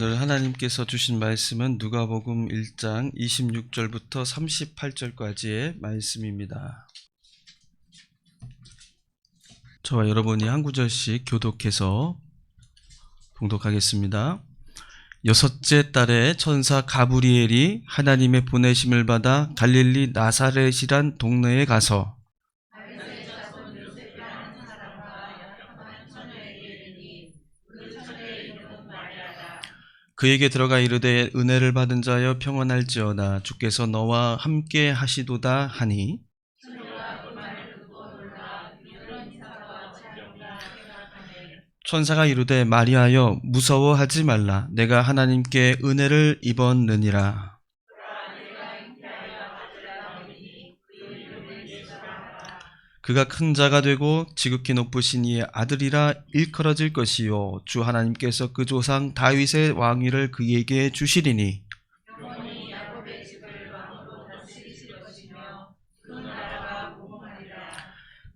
오늘 하나님께서 주신 말씀은 누가복음 1장 26절부터 38절까지의 말씀입니다. 저와 여러분이 한 구절씩 교독해서 봉독하겠습니다. 여섯째 달에 천사 가브리엘이 하나님의 보내심을 받아 갈릴리 나사렛이란 동네에 가서 그에게 들어가 이르되 은혜를 받은 자여 평안할지어다. 주께서 너와 함께 하시도다 하니. 천사가 이르되 마리아여 무서워하지 말라. 내가 하나님께 은혜를 입었느니라 그가 큰 자가 되고 지극히 높으신 이의 아들이라 일컬어질 것이요. 주 하나님께서 그 조상 다윗의 왕위를 그에게 주시리니.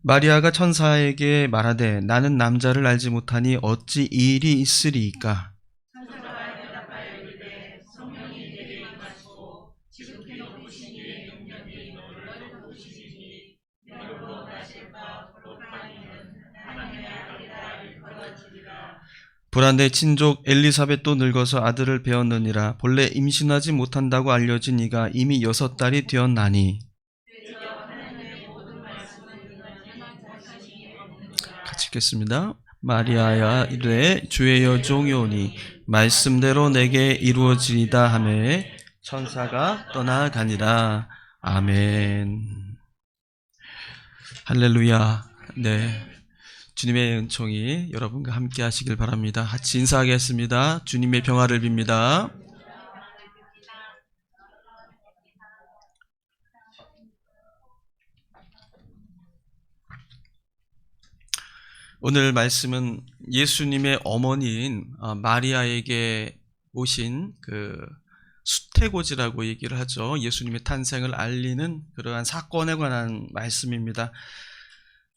마리아가 천사에게 말하되 나는 남자를 알지 못하니 어찌 이 일이 있으리이까 불안대 친족 엘리사벳도 늙어서 아들을 배웠느니라 본래 임신하지 못한다고 알려진 이가 이미 여섯 달이 되었나니. 같이 읽겠습니다. 마리아야 이르되 주의 여종이 오니 말씀대로 내게 이루어지리다 하매 천사가 떠나가니라. 아멘. 할렐루야. 네 주님의 은총이 여러분과 함께 하시길 바랍니다. 같이 인사하겠습니다. 주님의 평화를 빕니다. 오늘 말씀은 예수님의 어머니인 아, 마리아에게 오신 그 수태고지라고 얘기를 하죠. 예수님의 탄생을 알리는 그러한 사건에 관한 말씀입니다.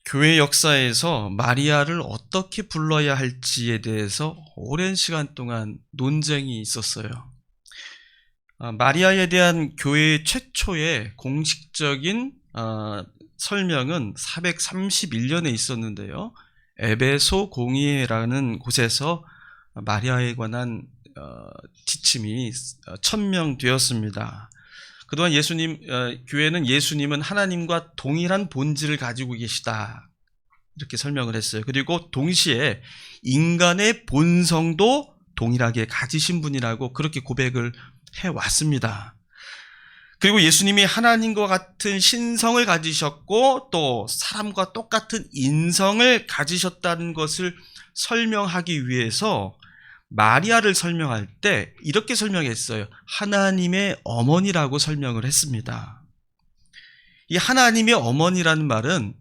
교회 역사에서 마리아를 어떻게 불러야 할지에 대해서 오랜 시간 동안 논쟁이 있었어요. 아, 마리아에 대한 교회 최초의 공식적인 아, 설명은 431년에 있었는데요. 에베소 공의회라는 곳에서 마리아에 관한 어, 지침이 천명되었습니다. 그동안 예수님 어, 교회는 예수님은 하나님과 동일한 본질을 가지고 계시다 이렇게 설명을 했어요. 그리고 동시에 인간의 본성도 동일하게 가지신 분이라고 그렇게 고백을 해 왔습니다. 그리고 예수님이 하나님과 같은 신성을 가지셨고 또 사람과 똑같은 인성을 가지셨다는 것을 설명하기 위해서 마리아를 설명할 때 이렇게 설명했어요. 하나님의 어머니라고 설명을 했습니다. 이 하나님의 어머니라는 말은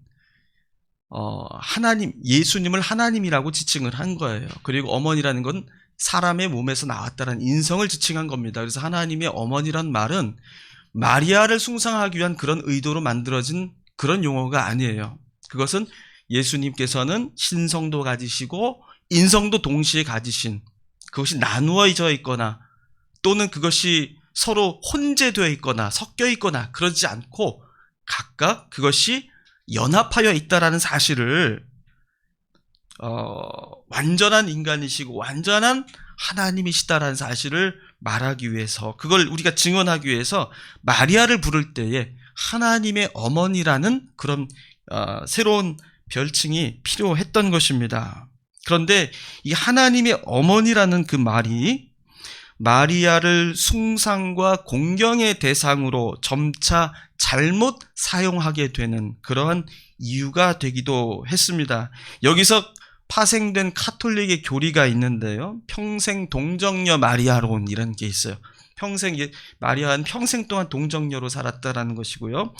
어, 하나님 예수님을 하나님이라고 지칭을 한 거예요. 그리고 어머니라는 건 사람의 몸에서 나왔다는 인성을 지칭한 겁니다. 그래서 하나님의 어머니란 말은 마리아를 숭상하기 위한 그런 의도로 만들어진 그런 용어가 아니에요. 그것은 예수님께서는 신성도 가지시고 인성도 동시에 가지신 그것이 나누어져 있거나 또는 그것이 서로 혼재되어 있거나 섞여 있거나 그러지 않고 각각 그것이 연합하여 있다라는 사실을 어, 완전한 인간이시고 완전한 하나님이시다라는 사실을 말하기 위해서 그걸 우리가 증언하기 위해서 마리아를 부를 때에 하나님의 어머니라는 그런 어, 새로운 별칭이 필요했던 것입니다. 그런데 이 하나님의 어머니라는 그 말이 마리아를 숭상과 공경의 대상으로 점차 잘못 사용하게 되는 그러한 이유가 되기도 했습니다. 여기서 파생된 카톨릭의 교리가 있는데요. 평생 동정녀 마리아론 이런 게 있어요. 평생 마리아는 평생 동안 동정녀로 살았다라는 것이고요.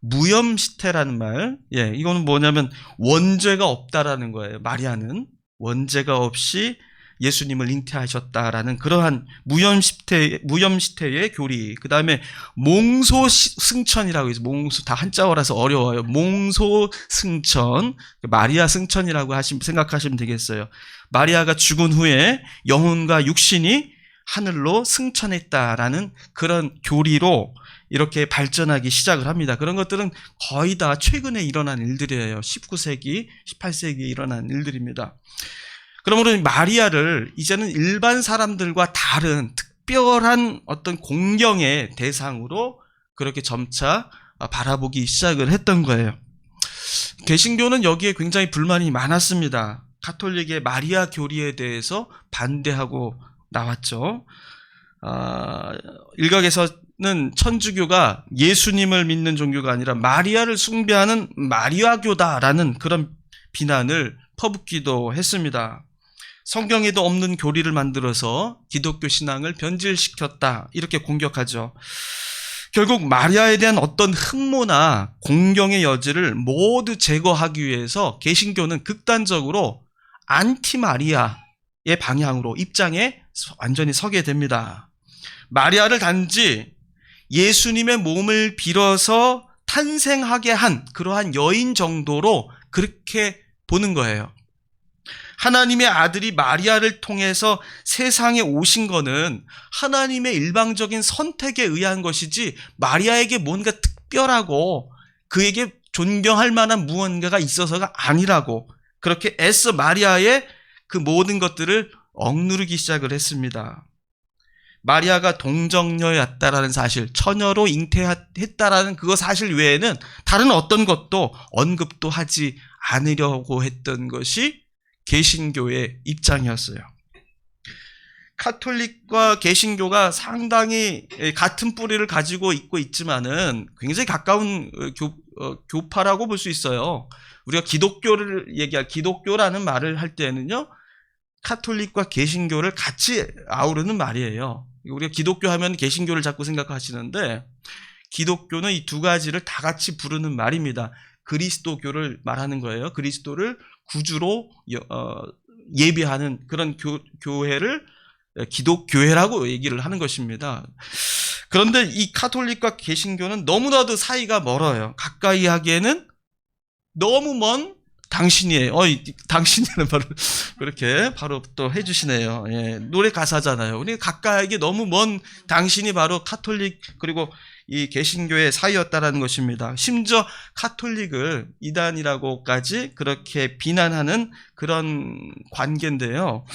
무염시태라는 말, 예, 이거는 뭐냐면 원죄가 없다라는 거예요. 마리아는 원죄가 없이 예수님을 잉태하셨다라는 그러한 무염시태 무염시태의 교리. 그 다음에 몽소 승천이라고 해서 몽소 다 한자어라서 어려워요. 몽소 승천 마리아 승천이라고 하시면 생각하시면 되겠어요. 마리아가 죽은 후에 영혼과 육신이 하늘로 승천했다라는 그런 교리로 이렇게 발전하기 시작을 합니다. 그런 것들은 거의 다 최근에 일어난 일들이에요. 19세기, 18세기에 일어난 일들입니다. 그러므로 이 마리아를 이제는 일반 사람들과 다른 특별한 어떤 공경의 대상으로 그렇게 점차 바라보기 시작을 했던 거예요. 개신교는 여기에 굉장히 불만이 많았습니다. 가톨릭의 마리아 교리에 대해서 반대하고 나왔죠. 아, 일각에서는 천주교가 예수님을 믿는 종교가 아니라 마리아를 숭배하는 마리아교다라는 그런 비난을 퍼붓기도 했습니다. 성경에도 없는 교리를 만들어서 기독교 신앙을 변질시켰다. 이렇게 공격하죠. 결국 마리아에 대한 어떤 흠모나 공경의 여지를 모두 제거하기 위해서 개신교는 극단적으로 안티 마리아의 방향으로 입장에 완전히 서게 됩니다. 마리아를 단지 예수님의 몸을 빌어서 탄생하게 한 그러한 여인 정도로 그렇게 보는 거예요. 하나님의 아들이 마리아를 통해서 세상에 오신 거는 하나님의 일방적인 선택에 의한 것이지 마리아에게 뭔가 특별하고 그에게 존경할 만한 무언가가 있어서가 아니라고 그렇게 애써 마리아의 그 모든 것들을 억누르기 시작을 했습니다. 마리아가 동정녀였다라는 사실, 처녀로 잉태했다라는 그거 사실 외에는 다른 어떤 것도 언급도 하지 않으려고 했던 것이 개신교의 입장이었어요. 카톨릭과 개신교가 상당히 같은 뿌리를 가지고 있고 있지만은 굉장히 가까운 교, 어, 교파라고 볼 수 있어요. 우리가 기독교를 얘기할 기독교라는 말을 할 때는요, 카톨릭과 개신교를 같이 아우르는 말이에요. 우리가 기독교 하면 개신교를 자꾸 생각하시는데 기독교는 이 두 가지를 다 같이 부르는 말입니다. 그리스도교를 말하는 거예요. 그리스도를 구주로 어, 예비하는 그런 교, 교회를 기독교회라고 얘기를 하는 것입니다. 그런데 이 카톨릭과 개신교는 너무나도 사이가 멀어요. 가까이 하기에는 너무 먼 당신이에요. 어, 당신이는 바로 그렇게 바로 또 해주시네요. 예, 노래 가사잖아요. 우리 가까이게 너무 먼 당신이 바로 카톨릭 그리고 이 개신교의 사이였다라는 것입니다. 심지어 카톨릭을 이단이라고까지 그렇게 비난하는 그런 관계인데요.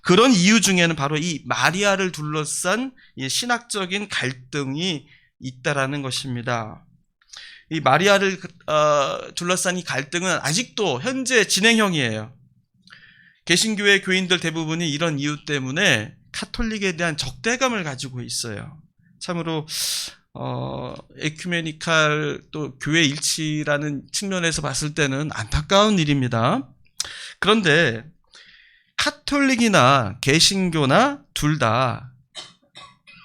그런 이유 중에는 바로 이 마리아를 둘러싼 이 신학적인 갈등이 있다라는 것입니다. 이 마리아를 어, 둘러싼 이 갈등은 아직도 현재 진행형이에요. 개신교의 교인들 대부분이 이런 이유 때문에 카톨릭에 대한 적대감을 가지고 있어요. 참으로 어, 에큐메니칼 또 교회 일치라는 측면에서 봤을 때는 안타까운 일입니다. 그런데 카톨릭이나 개신교나 둘 다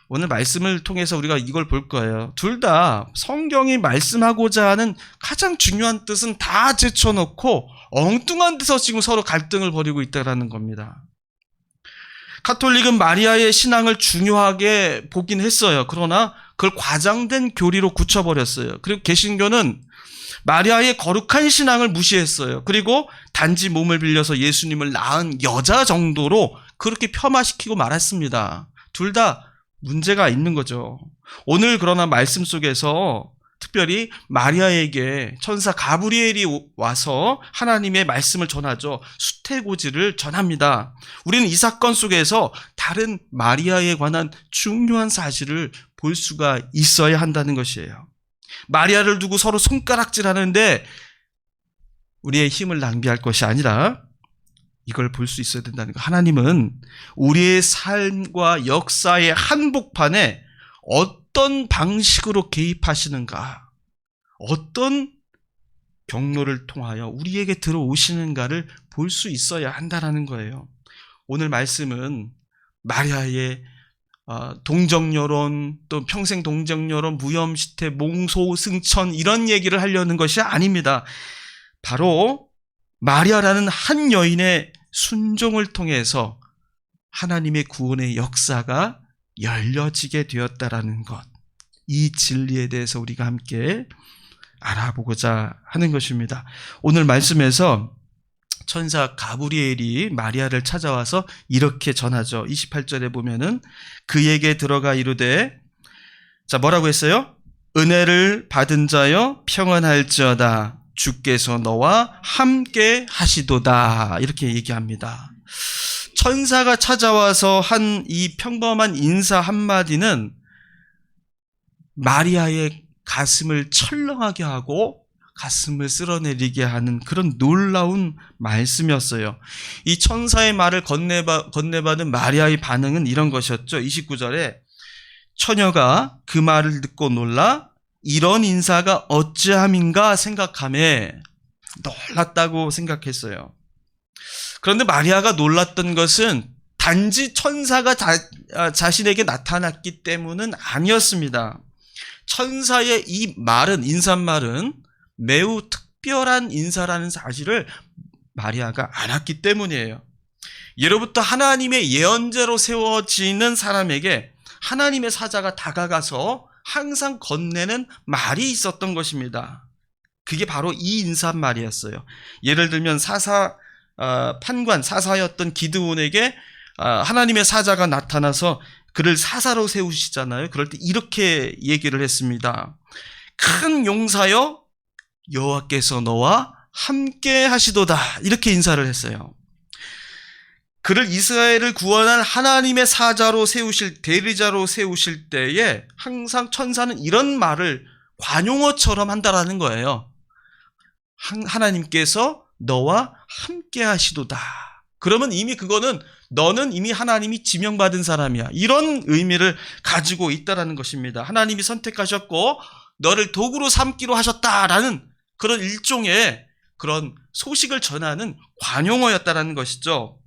오늘 말씀을 통해서 우리가 이걸 볼 거예요. 둘 다 성경이 말씀하고자 하는 가장 중요한 뜻은 다 제쳐놓고 엉뚱한 데서 지금 서로 갈등을 벌이고 있다는 겁니다. 카톨릭은 마리아의 신앙을 중요하게 보긴 했어요. 그러나 그걸 과장된 교리로 굳혀버렸어요. 그리고 개신교는 마리아의 거룩한 신앙을 무시했어요. 그리고 단지 몸을 빌려서 예수님을 낳은 여자 정도로 그렇게 폄하시키고 말았습니다. 둘 다 문제가 있는 거죠. 오늘 그러나 말씀 속에서 특별히 마리아에게 천사 가브리엘이 와서 하나님의 말씀을 전하죠. 수태고지를 전합니다. 우리는 이 사건 속에서 다른 마리아에 관한 중요한 사실을 볼 수가 있어야 한다는 것이에요. 마리아를 두고 서로 손가락질 하는데 우리의 힘을 낭비할 것이 아니라 이걸 볼 수 있어야 된다는 거. 하나님은 우리의 삶과 역사의 한복판에 어떤 방식으로 개입하시는가, 어떤 경로를 통하여 우리에게 들어오시는가를 볼 수 있어야 한다는 거예요. 오늘 말씀은 마리아의 어, 동정여론, 또 평생 동정여론, 무염시태, 몽소승천 이런 얘기를 하려는 것이 아닙니다. 바로 마리아라는 한 여인의 순종을 통해서 하나님의 구원의 역사가 열려지게 되었다라는 것. 이 진리에 대해서 우리가 함께 알아보고자 하는 것입니다. 오늘 말씀에서 천사 가브리엘이 마리아를 찾아와서 이렇게 전하죠. 28절에 보면은 그에게 들어가 이르되 자 뭐라고 했어요? 은혜를 받은 자여 평안할지어다 주께서 너와 함께 하시도다 이렇게 얘기합니다. 천사가 찾아와서 한 이 평범한 인사 한마디는 마리아의 가슴을 철렁하게 하고 가슴을 쓸어내리게 하는 그런 놀라운 말씀이었어요. 이 천사의 말을 건네바, 건네받은 마리아의 반응은 이런 것이었죠. 29절에 처녀가 그 말을 듣고 놀라 이런 인사가 어찌함인가 생각함에 놀랐다고 생각했어요. 그런데 마리아가 놀랐던 것은 단지 천사가 자, 아, 자신에게 나타났기 때문은 아니었습니다. 천사의 이 말은, 인사말은 매우 특별한 인사라는 사실을 마리아가 알았기 때문이에요. 예로부터 하나님의 예언자로 세워지는 사람에게 하나님의 사자가 다가가서 항상 건네는 말이 있었던 것입니다. 그게 바로 이 인사말이었어요. 예를 들면 사사 어, 판관 사사였던 기드온에게 어, 하나님의 사자가 나타나서 그를 사사로 세우시잖아요. 그럴 때 이렇게 얘기를 했습니다. 큰 용사여 여호와께서 너와 함께 하시도다. 이렇게 인사를 했어요. 그를 이스라엘을 구원한 하나님의 사자로 세우실 대리자로 세우실 때에 항상 천사는 이런 말을 관용어처럼 한다라는 거예요. 하나님께서 너와 함께 하시도다. 그러면 이미 그거는 너는 이미 하나님이 지명받은 사람이야. 이런 의미를 가지고 있다라는 것입니다. 하나님이 선택하셨고 너를 도구로 삼기로 하셨다라는 그런 일종의 그런 소식을 전하는 관용어였다라는 것이죠.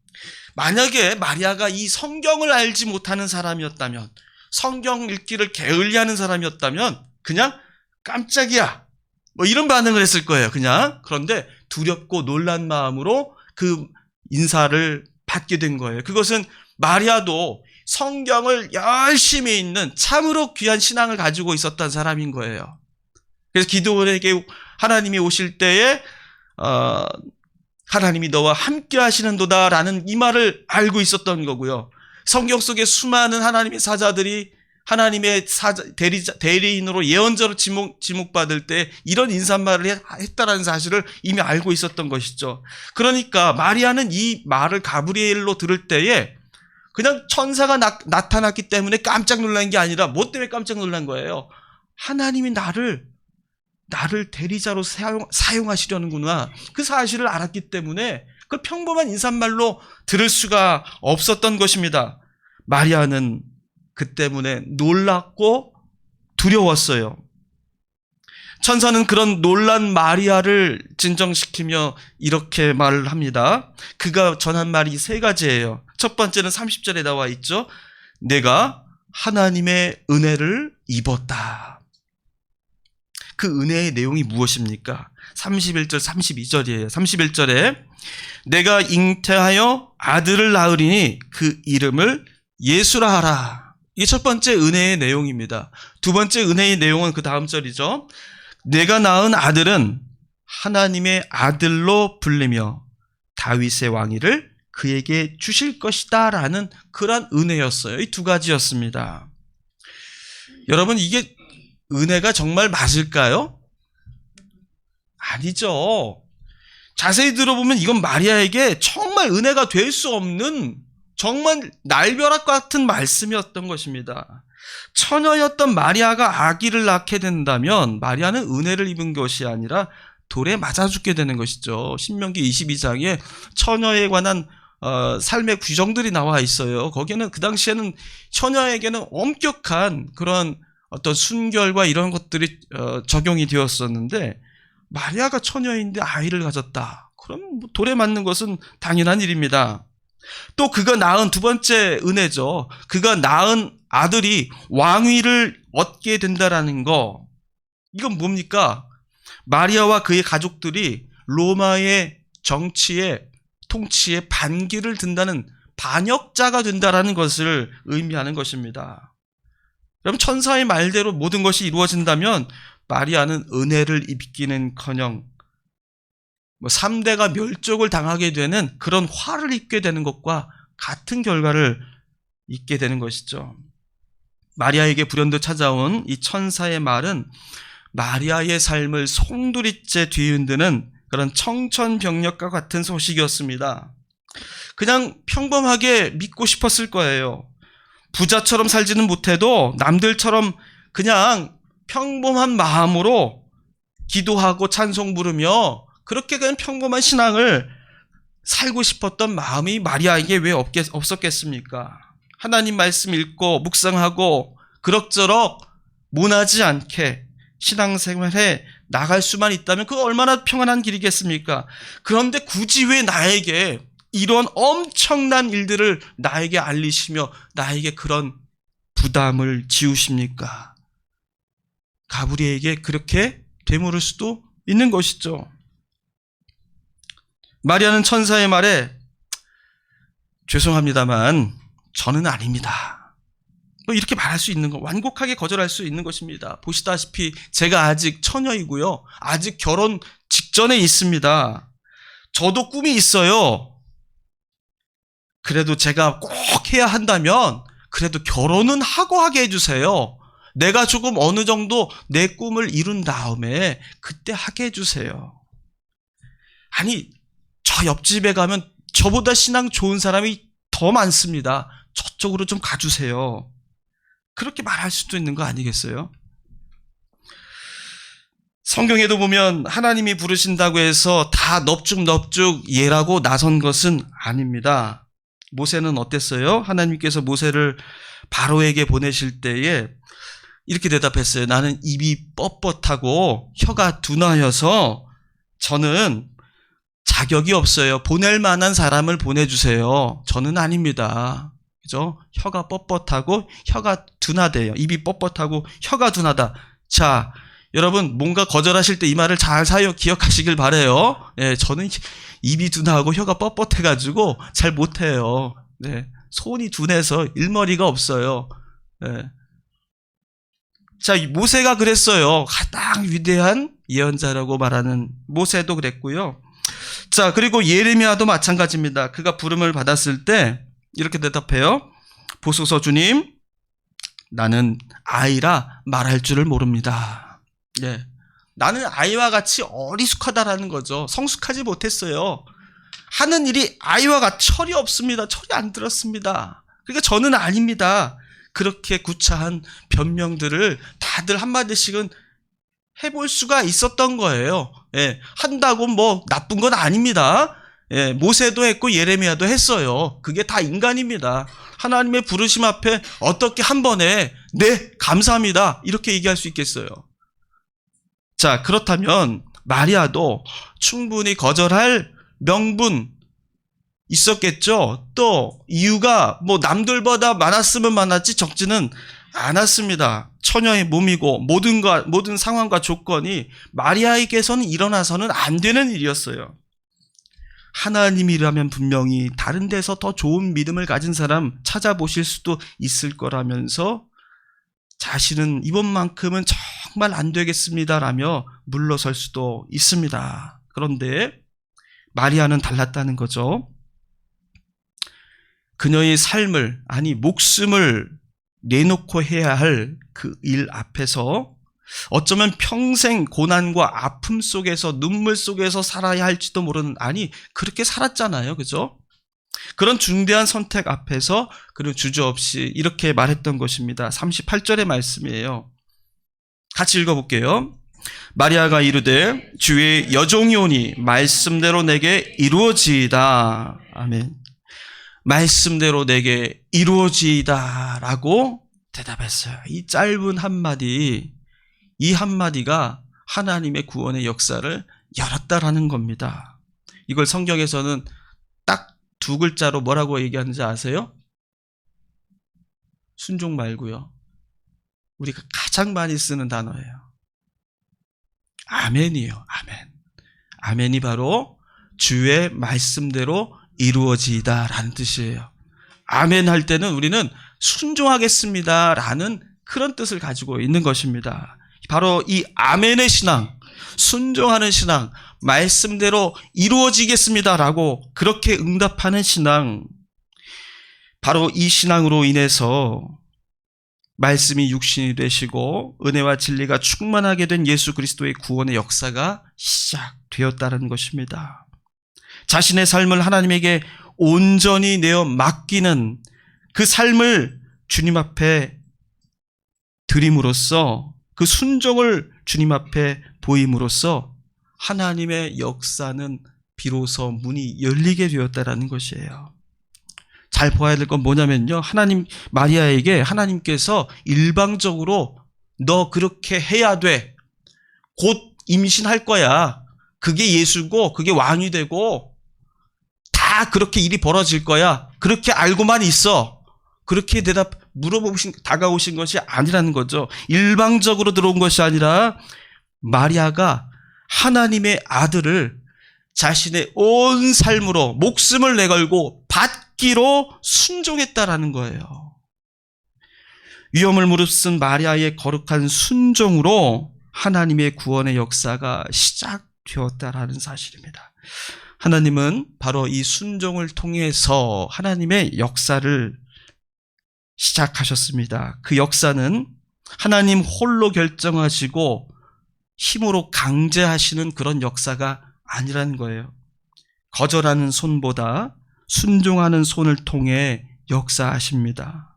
만약에 마리아가 이 성경을 알지 못하는 사람이었다면 성경 읽기를 게을리하는 사람이었다면 그냥 깜짝이야. 뭐 이런 반응을 했을 거예요. 그냥. 그런데 두렵고 놀란 마음으로 그 인사를 받게 된 거예요. 그것은 마리아도 성경을 열심히 읽는 참으로 귀한 신앙을 가지고 있었던 사람인 거예요. 그래서 기도원에게 하나님이 오실 때에 어, 하나님이 너와 함께 하시는도다라는 이 말을 알고 있었던 거고요. 성경 속에 수많은 하나님의 사자들이 하나님의 사자, 대리자, 대리인으로 예언자로 지목, 지목받을 때 이런 인사말을 했다라는 사실을 이미 알고 있었던 것이죠. 그러니까 마리아는 이 말을 가브리엘로 들을 때에 그냥 천사가 나, 나타났기 때문에 깜짝 놀란 게 아니라 뭐 때문에 깜짝 놀란 거예요? 하나님이 나를 나를 대리자로 사용, 사용하시려는구나. 그 사실을 알았기 때문에 그 평범한 인사말로 들을 수가 없었던 것입니다. 마리아는 그 때문에 놀랐고 두려웠어요. 천사는 그런 놀란 마리아를 진정시키며 이렇게 말을 합니다. 그가 전한 말이 세 가지예요. 첫 번째는 30절에 나와 있죠. 내가 하나님의 은혜를 입었다. 그 은혜의 내용이 무엇입니까? 31절, 32절이에요. 31절에 내가 잉태하여 아들을 낳으리니 그 이름을 예수라 하라. 이게 첫 번째 은혜의 내용입니다. 두 번째 은혜의 내용은 그 다음 절이죠. 내가 낳은 아들은 하나님의 아들로 불리며 다윗의 왕위를 그에게 주실 것이다 라는 그런 은혜였어요. 이 두 가지였습니다. 여러분 이게 은혜가 정말 맞을까요? 아니죠. 자세히 들어보면 이건 마리아에게 정말 은혜가 될 수 없는 정말 날벼락 같은 말씀이었던 것입니다. 처녀였던 마리아가 아기를 낳게 된다면 마리아는 은혜를 입은 것이 아니라 돌에 맞아 죽게 되는 것이죠. 신명기 22장에 처녀에 관한 어, 삶의 규정들이 나와 있어요. 거기에는 그 당시에는 처녀에게는 엄격한 그런 어떤 순결과 이런 것들이 어, 적용이 되었었는데 마리아가 처녀인데 아이를 가졌다. 그럼 뭐 돌에 맞는 것은 당연한 일입니다. 또 그가 낳은 두 번째 은혜죠. 그가 낳은 아들이 왕위를 얻게 된다라는 거. 이건 뭡니까? 마리아와 그의 가족들이 로마의 정치에 통치에 반기를 든다는 반역자가 된다라는 것을 의미하는 것입니다. 여러분 천사의 말대로 모든 것이 이루어진다면 마리아는 은혜를 입기는커녕 뭐 3대가 멸족을 당하게 되는 그런 화를 입게 되는 것과 같은 결과를 입게 되는 것이죠. 마리아에게 불현듯 찾아온 이 천사의 말은 마리아의 삶을 송두리째 뒤흔드는 그런 청천벽력과 같은 소식이었습니다. 그냥 평범하게 믿고 싶었을 거예요. 부자처럼 살지는 못해도 남들처럼 그냥 평범한 마음으로 기도하고 찬송 부르며 그렇게 그냥 평범한 신앙을 살고 싶었던 마음이 마리아에게 왜 없겠, 없었겠습니까? 하나님 말씀 읽고 묵상하고 그럭저럭 모나지 않게 신앙생활에 나갈 수만 있다면 그거 얼마나 평안한 길이겠습니까? 그런데 굳이 왜 나에게 이런 엄청난 일들을 나에게 알리시며 나에게 그런 부담을 지우십니까? 가브리에게 그렇게 되물을 수도 있는 것이죠. 마리아는 천사의 말에 죄송합니다만 저는 아닙니다. 뭐 이렇게 말할 수 있는 거 완곡하게 거절할 수 있는 것입니다. 보시다시피 제가 아직 처녀이고요. 아직 결혼 직전에 있습니다. 저도 꿈이 있어요. 그래도 제가 꼭 해야 한다면 그래도 결혼은 하고 하게 해주세요. 내가 조금 어느 정도 내 꿈을 이룬 다음에 그때 하게 해주세요. 아니, 저 옆집에 가면 저보다 신앙 좋은 사람이 더 많습니다. 저쪽으로 좀 가주세요. 그렇게 말할 수도 있는 거 아니겠어요? 성경에도 보면 하나님이 부르신다고 해서 다 넙죽넙죽 예라고 나선 것은 아닙니다. 모세는 어땠어요? 하나님께서 모세를 바로에게 보내실 때에 이렇게 대답했어요. 나는 입이 뻣뻣하고 혀가 둔하여서 저는 자격이 없어요. 보낼 만한 사람을 보내주세요. 저는 아닙니다. 그죠? 혀가 뻣뻣하고 혀가 둔하대요. 입이 뻣뻣하고 혀가 둔하다. 자, 여러분 뭔가 거절하실 때 이 말을 잘 사요 기억하시길 바래요. 예, 저는 입이 둔하고 혀가 뻣뻣해가지고 잘 못해요. 네, 손이 둔해서 일머리가 없어요. 네. 자, 이 모세가 그랬어요. 가장 위대한 예언자라고 말하는 모세도 그랬고요. 자, 그리고 예레미야도 마찬가지입니다. 그가 부름을 받았을 때 이렇게 대답해요. 보소서 주님, 나는 아이라 말할 줄을 모릅니다. 예. 나는 아이와 같이 어리숙하다라는 거죠. 성숙하지 못했어요. 하는 일이 아이와 같이 철이 없습니다. 철이 안 들었습니다. 그러니까 저는 아닙니다. 그렇게 구차한 변명들을 다들 한마디씩은 해볼 수가 있었던 거예요. 예, 한다고 뭐 나쁜 건 아닙니다. 예, 모세도 했고 예레미야도 했어요. 그게 다 인간입니다. 하나님의 부르심 앞에 어떻게 한 번에 네 감사합니다 이렇게 얘기할 수 있겠어요. 자 그렇다면 마리아도 충분히 거절할 명분 있었겠죠. 또 이유가 뭐 남들보다 많았으면 많았지 적지는 않았습니다. 처녀의 몸이고 모든 것 모든 상황과 조건이 마리아에게서는 일어나서는 안 되는 일이었어요. 하나님이라면 분명히 다른 데서 더 좋은 믿음을 가진 사람 찾아보실 수도 있을 거라면서 자신은 이번만큼은 정말 안 되겠습니다라며 물러설 수도 있습니다. 그런데 마리아는 달랐다는 거죠. 그녀의 삶을, 아니, 목숨을 내놓고 해야 할 그 일 앞에서 어쩌면 평생 고난과 아픔 속에서 눈물 속에서 살아야 할지도 모르는, 아니, 그렇게 살았잖아요. 그죠? 그런 중대한 선택 앞에서 그는 주저없이 이렇게 말했던 것입니다. 38절의 말씀이에요. 같이 읽어볼게요. 마리아가 이르되 주의 여종이 오니 말씀대로 내게 이루어지이다. 아멘. 말씀대로 내게 이루어지이다라고 대답했어요. 이 짧은 한마디, 이 한마디가 하나님의 구원의 역사를 열었다라는 겁니다. 이걸 성경에서는 딱 두 글자로 뭐라고 얘기하는지 아세요? 순종 말고요. 우리가 가장 많이 쓰는 단어예요. 아멘이요. 아멘. 아멘이 바로 주의 말씀대로 이루어지다라는 뜻이에요. 아멘 할 때는 우리는 순종하겠습니다라는 그런 뜻을 가지고 있는 것입니다. 바로 이 아멘의 신앙, 순종하는 신앙, 말씀대로 이루어지겠습니다라고 그렇게 응답하는 신앙. 바로 이 신앙으로 인해서 말씀이 육신이 되시고 은혜와 진리가 충만하게 된 예수 그리스도의 구원의 역사가 시작되었다는 것입니다. 자신의 삶을 하나님에게 온전히 내어 맡기는 그 삶을 주님 앞에 드림으로써 그 순종을 주님 앞에 보임으로써 하나님의 역사는 비로소 문이 열리게 되었다라는 것이에요. 잘 보아야 될 건 뭐냐면요. 하나님, 마리아에게 하나님께서 일방적으로 너 그렇게 해야 돼. 곧 임신할 거야. 그게 예수고, 그게 왕이 되고, 다 그렇게 일이 벌어질 거야. 그렇게 알고만 있어. 그렇게 대답, 물어보신, 다가오신 것이 아니라는 거죠. 일방적으로 들어온 것이 아니라, 마리아가 하나님의 아들을 자신의 온 삶으로 목숨을 내걸고 받 기로 순종했다라는 거예요. 위험을 무릅쓴 마리아의 거룩한 순종으로 하나님의 구원의 역사가 시작되었다라는 사실입니다. 하나님은 바로 이 순종을 통해서 하나님의 역사를 시작하셨습니다. 그 역사는 하나님 홀로 결정하시고 힘으로 강제하시는 그런 역사가 아니라는 거예요. 거절하는 손보다 순종하는 손을 통해 역사하십니다.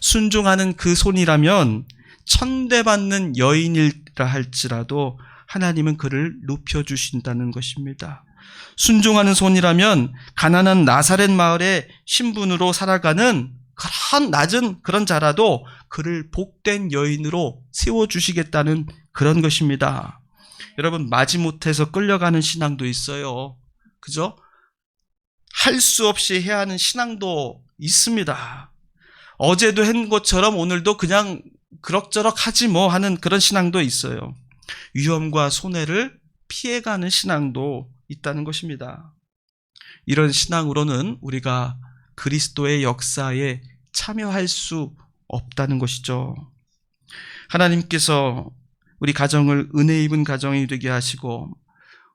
순종하는 그 손이라면 천대받는 여인이라 할지라도 하나님은 그를 높여주신다는 것입니다. 순종하는 손이라면 가난한 나사렛 마을의 신분으로 살아가는 그런 낮은 그런 자라도 그를 복된 여인으로 세워주시겠다는 그런 것입니다. 여러분, 마지못해서 끌려가는 신앙도 있어요. 그죠? 할 수 없이 해야 하는 신앙도 있습니다. 어제도 한 것처럼 오늘도 그냥 그럭저럭 하지 뭐 하는 그런 신앙도 있어요. 위험과 손해를 피해가는 신앙도 있다는 것입니다. 이런 신앙으로는 우리가 그리스도의 역사에 참여할 수 없다는 것이죠. 하나님께서 우리 가정을 은혜 입은 가정이 되게 하시고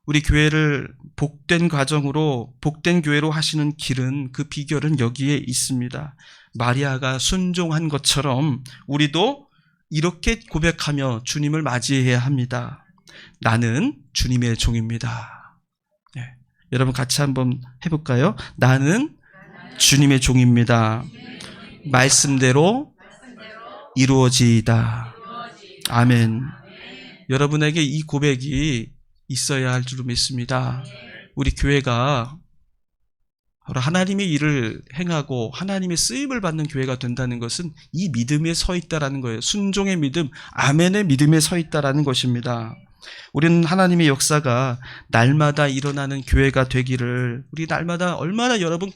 우리 교회를 복된 가정으로 복된 교회로 하시는 길은 그 비결은 여기에 있습니다. 마리아가 순종한 것처럼 우리도 이렇게 고백하며 주님을 맞이해야 합니다. 나는 주님의 종입니다. 네. 여러분 같이 한번 해볼까요? 나는 주님의 종입니다. 말씀대로 이루어지이다. 아멘. 여러분에게 이 고백이 있어야 할줄 믿습니다. 우리 교회가 바로 하나님의 일을 행하고 하나님의 쓰임을 받는 교회가 된다는 것은 이 믿음에 서 있다라는 거예요. 순종의 믿음, 아멘의 믿음에 서 있다라는 것입니다. 우리는 하나님의 역사가 날마다 일어나는 교회가 되기를 우리 날마다 얼마나 여러분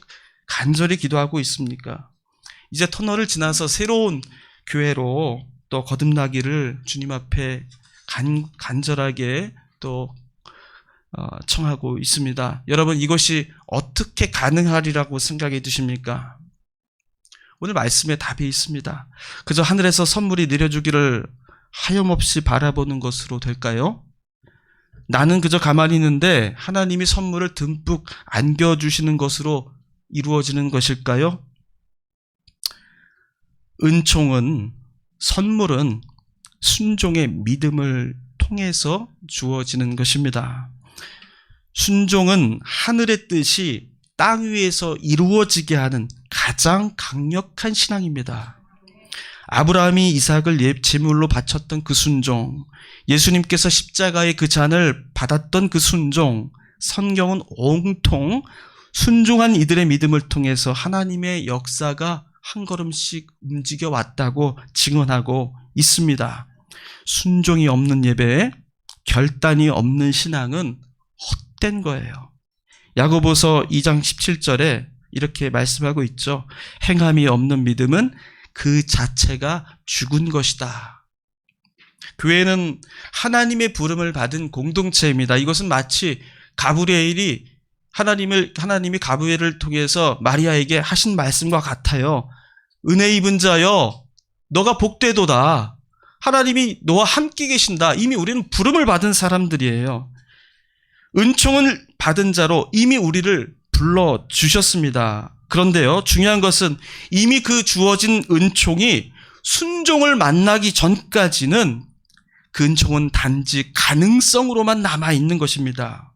간절히 기도하고 있습니까? 이제 터널을 지나서 새로운 교회로 또 거듭나기를 주님 앞에 간, 간절하게 또 어, 청하고 있습니다. 여러분 이것이 어떻게 가능하리라고 생각이 드십니까? 오늘 말씀에 답이 있습니다. 그저 하늘에서 선물이 내려주기를 하염없이 바라보는 것으로 될까요? 나는 그저 가만히 있는데 하나님이 선물을 듬뿍 안겨주시는 것으로 이루어지는 것일까요? 은총은, 선물은 순종의 믿음을 통해서 주어지는 것입니다. 순종은 하늘의 뜻이 땅 위에서 이루어지게 하는 가장 강력한 신앙입니다. 아브라함이 이삭을 예, 제물로 바쳤던 그 순종, 예수님께서 십자가의 그 잔을 받았던 그 순종, 성경은 온통 순종한 이들의 믿음을 통해서 하나님의 역사가 한 걸음씩 움직여 왔다고 증언하고 있습니다. 순종이 없는 예배, 결단이 없는 신앙은 헛된 거예요. 야고보서 2장 17절에 이렇게 말씀하고 있죠. 행함이 없는 믿음은 그 자체가 죽은 것이다. 교회는 하나님의 부름을 받은 공동체입니다. 이것은 마치 가브리엘이 하나님을 하나님이 가브리엘을 통해서 마리아에게 하신 말씀과 같아요. 은혜 입은 자여 너가 복되도다. 하나님이 너와 함께 계신다. 이미 우리는 부름을 받은 사람들이에요. 은총을 받은 자로 이미 우리를 불러 주셨습니다. 그런데요, 중요한 것은 이미 그 주어진 은총이 순종을 만나기 전까지는 그 은총은 단지 가능성으로만 남아 있는 것입니다.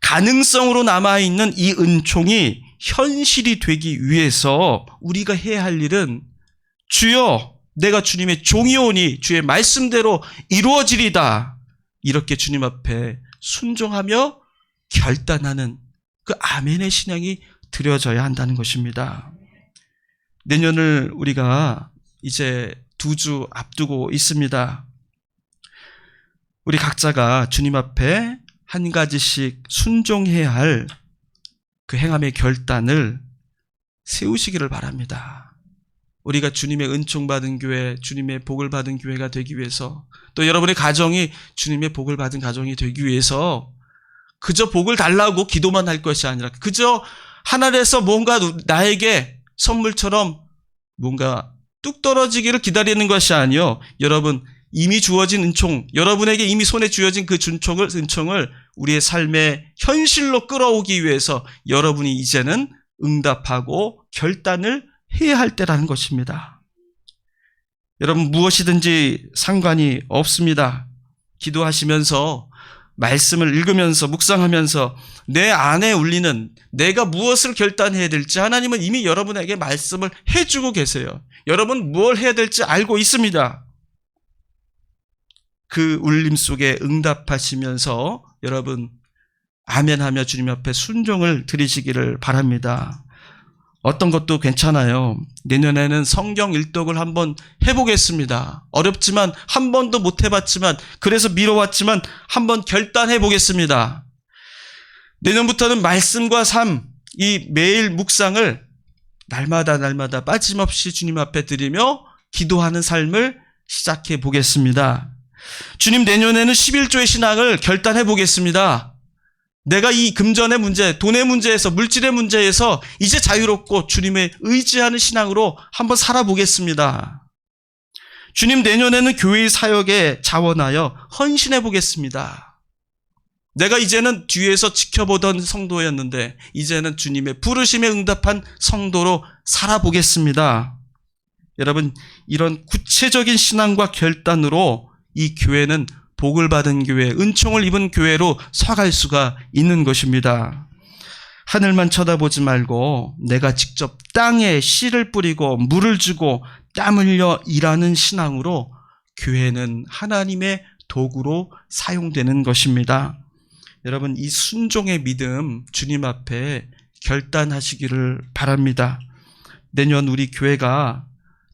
가능성으로 남아 있는 이 은총이 현실이 되기 위해서 우리가 해야 할 일은 주여 내가 주님의 종이오니 주의 말씀대로 이루어지리다. 이렇게 주님 앞에 순종하며 결단하는 그 아멘의 신앙이 드려져야 한다는 것입니다. 내년을 우리가 이제 두 주 앞두고 있습니다. 우리 각자가 주님 앞에 한 가지씩 순종해야 할 그 행함의 결단을 세우시기를 바랍니다. 우리가 주님의 은총 받은 교회, 주님의 복을 받은 교회가 되기 위해서 또 여러분의 가정이 주님의 복을 받은 가정이 되기 위해서 그저 복을 달라고 기도만 할 것이 아니라 그저 하늘에서 뭔가 나에게 선물처럼 뭔가 뚝 떨어지기를 기다리는 것이 아니요. 여러분 이미 주어진 은총, 여러분에게 이미 손에 쥐어진 그 준총을 은총을 우리의 삶의 현실로 끌어오기 위해서 여러분이 이제는 응답하고 결단을 해야 할 때라는 것입니다. 여러분 무엇이든지 상관이 없습니다. 기도하시면서 말씀을 읽으면서 묵상하면서 내 안에 울리는 내가 무엇을 결단해야 될지 하나님은 이미 여러분에게 말씀을 해주고 계세요. 여러분 무엇을 해야 될지 알고 있습니다. 그 울림 속에 응답하시면서 여러분 아멘하며 주님 앞에 순종을 드리시기를 바랍니다. 어떤 것도 괜찮아요. 내년에는 성경 일독을 한번 해보겠습니다. 어렵지만 한 번도 못 해봤지만 그래서 미뤄왔지만 한번 결단해 보겠습니다. 내년부터는 말씀과 삶, 이 매일 묵상을 날마다 날마다 빠짐없이 주님 앞에 드리며 기도하는 삶을 시작해 보겠습니다. 주님 내년에는 11조의 신앙을 결단해 보겠습니다. 내가 이 금전의 문제, 돈의 문제에서, 물질의 문제에서 이제 자유롭고 주님의 의지하는 신앙으로 한번 살아보겠습니다. 주님 내년에는 교회의 사역에 자원하여 헌신해 보겠습니다. 내가 이제는 뒤에서 지켜보던 성도였는데 이제는 주님의 부르심에 응답한 성도로 살아보겠습니다. 여러분 이런 구체적인 신앙과 결단으로 이 교회는 복을 받은 교회, 은총을 입은 교회로 서갈 수가 있는 것입니다. 하늘만 쳐다보지 말고 내가 직접 땅에 씨를 뿌리고 물을 주고 땀 흘려 일하는 신앙으로 교회는 하나님의 도구로 사용되는 것입니다. 여러분, 이 순종의 믿음 주님 앞에 결단하시기를 바랍니다. 내년 우리 교회가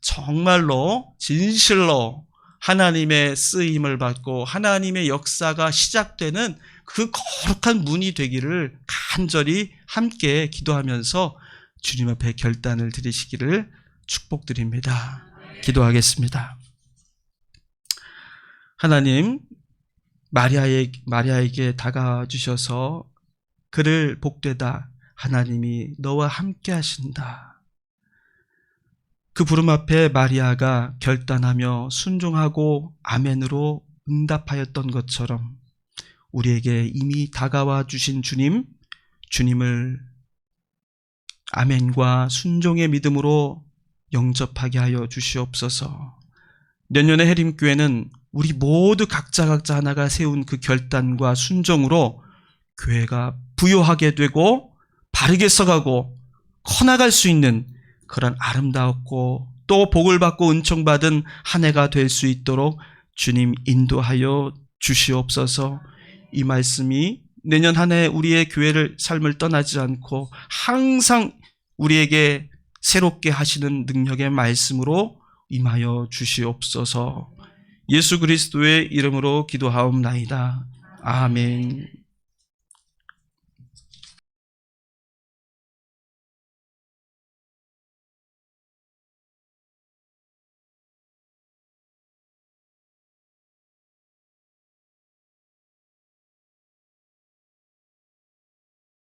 정말로 진실로 하나님의 쓰임을 받고 하나님의 역사가 시작되는 그 거룩한 문이 되기를 간절히 함께 기도하면서 주님 앞에 결단을 드리시기를 축복드립니다. 기도하겠습니다. 하나님, 마리아에, 마리아에게 다가와 주셔서 그를 복되다 하나님이 너와 함께 하신다. 그 부름 앞에 마리아가 결단하며 순종하고 아멘으로 응답하였던 것처럼 우리에게 이미 다가와 주신 주님, 주님을 아멘과 순종의 믿음으로 영접하게 하여 주시옵소서. 내년의 해림교회는 우리 모두 각자 각자 하나가 세운 그 결단과 순종으로 교회가 부요하게 되고 바르게 서가고 커나갈 수 있는 그런 아름다웠고 또 복을 받고 은총받은 한 해가 될 수 있도록 주님 인도하여 주시옵소서 이 말씀이 내년 한 해 우리의 교회를 삶을 떠나지 않고 항상 우리에게 새롭게 하시는 능력의 말씀으로 임하여 주시옵소서 예수 그리스도의 이름으로 기도하옵나이다. 아멘.